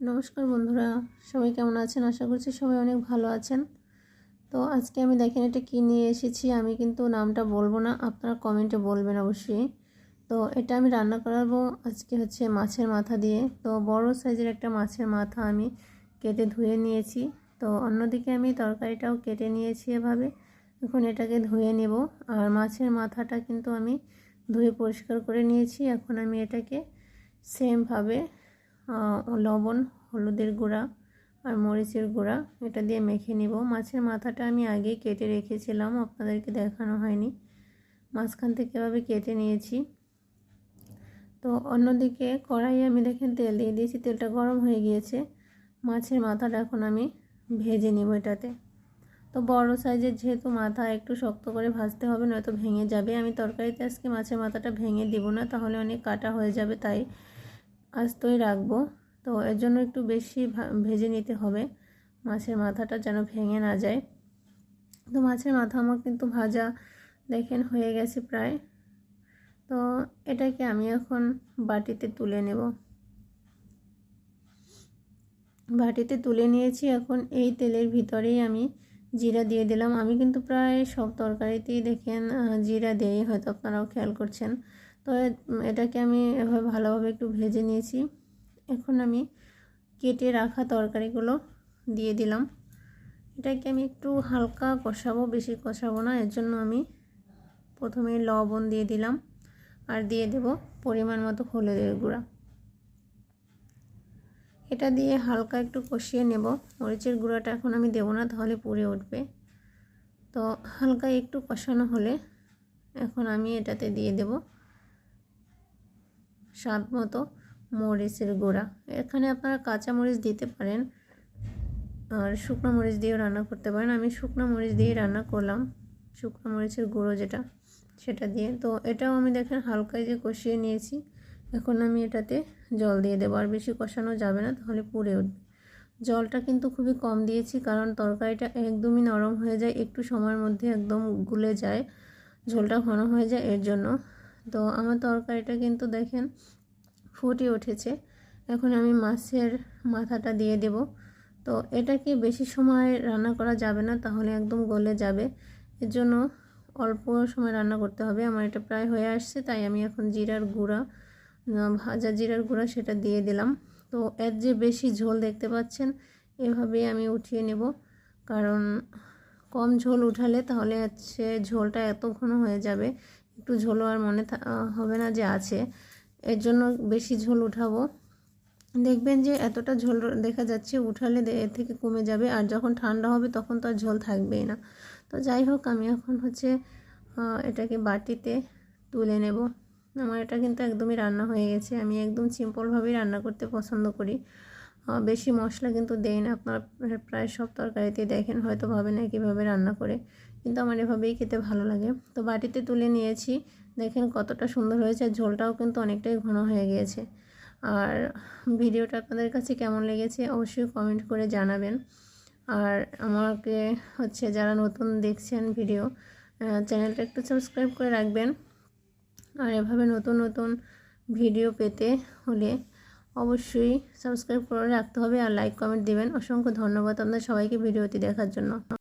নমস্কার বন্ধুরা, সবাই কেমন আছেন? আশা করছি সবাই অনেক ভালো আছেন। তো আজকে আমি দেখেন এটা কী নিয়ে এসেছি, আমি কিন্তু নামটা বলব না, আপনারা কমেন্টে বলবেন অবশ্যই। তো এটা আমি রান্না করাবো আজকে হচ্ছে মাছের মাথা দিয়ে। তো বড় সাইজের একটা মাছের মাথা আমি কেটে ধুয়ে নিয়েছি। তো অন্যদিকে আমি তরকারিটাও কেটে নিয়েছি এভাবে। এখন এটাকে ধুয়ে নেব। আর মাছের মাথাটা কিন্তু আমি ধুয়ে পরিষ্কার করে নিয়েছি। এখন আমি এটাকে সেমভাবে লবণ, হলুদের গুঁড়া আর মরিচের গুঁড়া এটা দিয়ে মেখে নিব। মাছের মাথাটা আমি আগেই কেটে রেখেছিলাম, আপনাদেরকে দেখানো হয়নি। মাঝখান থেকে এভাবে কেটে নিয়েছি। তো অন্যদিকে কড়াই আমি দেখেন তেল দিয়ে দিয়েছি, তেলটা গরম হয়ে গিয়েছে। মাছের মাথাটা এখন আমি ভেজে নিব এটাতে। তো বড় সাইজের যেহেতু মাথা, একটু শক্ত করে ভাজতে হবে, নয়তো ভেঙে যাবে। আমি তরকারিতে আজকে মাছের মাথাটা ভেঙে দিব না, তাহলে অনেক কাটা হয়ে যাবে, তাই আস্তই রাখব। তো এর জন্য একটু বেশি ভেজে নিতে হবে। মাছের মাথাটা যেন ভেঙে না যায়। তো মাছের মাথা আমার কিন্তু ভাজা দেখেন হয়ে গেছে প্রায়। তো এটাকে আমি এখন বাটিতে তুলে নেব। বাটিতে তুলে নিয়েছি এখন এই তেলের ভিতরেই আমি জিরা দিয়ে দিলাম। আমি কিন্তু প্রায় সব তরকারিতেই দেখেন জিরা দিয়েই হয়তো আপনারাও খেয়াল করছেন। তো এটাকে আমি এভাবে ভালোভাবে একটু ভেজে নিয়েছি। এখন আমি কেটে রাখা তরকারিগুলো দিয়ে দিলাম। এটাকে আমি একটু হালকা কষাবো, বেশি কষাবো না, এর জন্য আমি প্রথমে লবণ দিয়ে দিলাম আর দিয়ে দেব পরিমাণ মতো হলুদের গুঁড়া। এটা দিয়ে হালকা একটু কষিয়ে নেব। মরিচের গুঁড়াটা এখন আমি দেবো না, তাহলে পুড়ে উঠবে। তো হালকা একটু কষানো হলে এখন আমি এটাতে দিয়ে দেব। স্বাদ মতো মরিচের গুঁড়া। এখানে আপনারা কাঁচা মরিচ দিতে পারেন আর শুকনো মরিচ দিয়েও রান্না করতে পারেন। আমি শুকনো মরিচ দিয়ে রান্না করলাম, শুকনো মরিচের গুঁড়ো যেটা, সেটা দিয়ে। তো এটাও আমি দেখেন হালকায় যে কষিয়ে নিয়েছি, এখন আমি এটাতে জল দিয়ে দেবো। আর বেশি কষানো যাবে না, তাহলে পুড়ে উঠবে। জলটা কিন্তু খুবই কম দিয়েছি, কারণ তরকারিটা একদমই নরম হয়ে যায়, একটু সময়ের মধ্যে একদম গুলে যায়, ঝোলটা ঘন হয়ে যায়, এর জন্য তো আমার তরকারিটা কিন্তু দেখেন ফুটে উঠেছে। এখন আমি মাছের মাথাটা দিয়ে দেব। তো এটাকে বেশি সময় রান্না করা যাবে না? তাহলে একদম গলে যাবে। এর জন্য অল্প সময় রান্না করতে হবে। আমার এটা প্রায় হয়ে আসছে, তাই আমি এখন জিরার গুঁড়া ভাজা জিরার গুঁড়া সেটা দিয়ে দিলাম। তো এর যে বেশি ঝোল দেখতে পাচ্ছেন, এভাবেই আমি উঠিয়ে নেব। কারণ কম ঝোল উঠালে তাহলে হচ্ছে ঝোলটা এত ঘন হয়ে যাবে একটু ঝোলও আর মনে হবে না যে আছে। এর জন্য বেশি ঝোল উঠাবো। দেখবেন যে এতটা ঝোল দেখা যাচ্ছে, উঠালে এর থেকে কমে যাবে। আর যখন ঠান্ডা হবে তখন তো আর ঝোল থাকবেই না। তো যাই হোক, আমি এখন হচ্ছে এটাকে বাটিতে তুলে নেব। আমার এটা কিন্তু একদমই রান্না হয়ে গেছে। আমি একদম সিম্পলভাবেই রান্না করতে পছন্দ করি। বেশি মশলা কিন্তু দেই না। আপনারা প্রায় সব তরকারিতেই দেখেন হয়তো ভাবে না কীভাবে রান্না করে। কিন্তু আমার এভাবেই খেতে ভালো লাগে। তো বাটিতে তুলে নিয়েছি। দেখেন কতটা সুন্দর হয়েছে। আর ঝোলটাও কিন্তু অনেকটাই ঘন হয়ে গিয়েছে। আর ভিডিওটা আপনাদের কাছে কেমন লেগেছে অবশ্যই কমেন্ট করে জানাবেন। আর আমাকে হচ্ছে যারা নতুন দেখছেন ভিডিও চ্যানেলটা একটু সাবস্ক্রাইব করে রাখবেন। আর এভাবে নতুন নতুন ভিডিও পেতে হলে অবশ্যই সাবস্ক্রাইব করে রাখতে হবে আর লাইক কমেন্ট দেবেন। অসংখ্য ধন্যবাদ আপনাদের সবাইকে ভিডিওটি দেখার জন্য।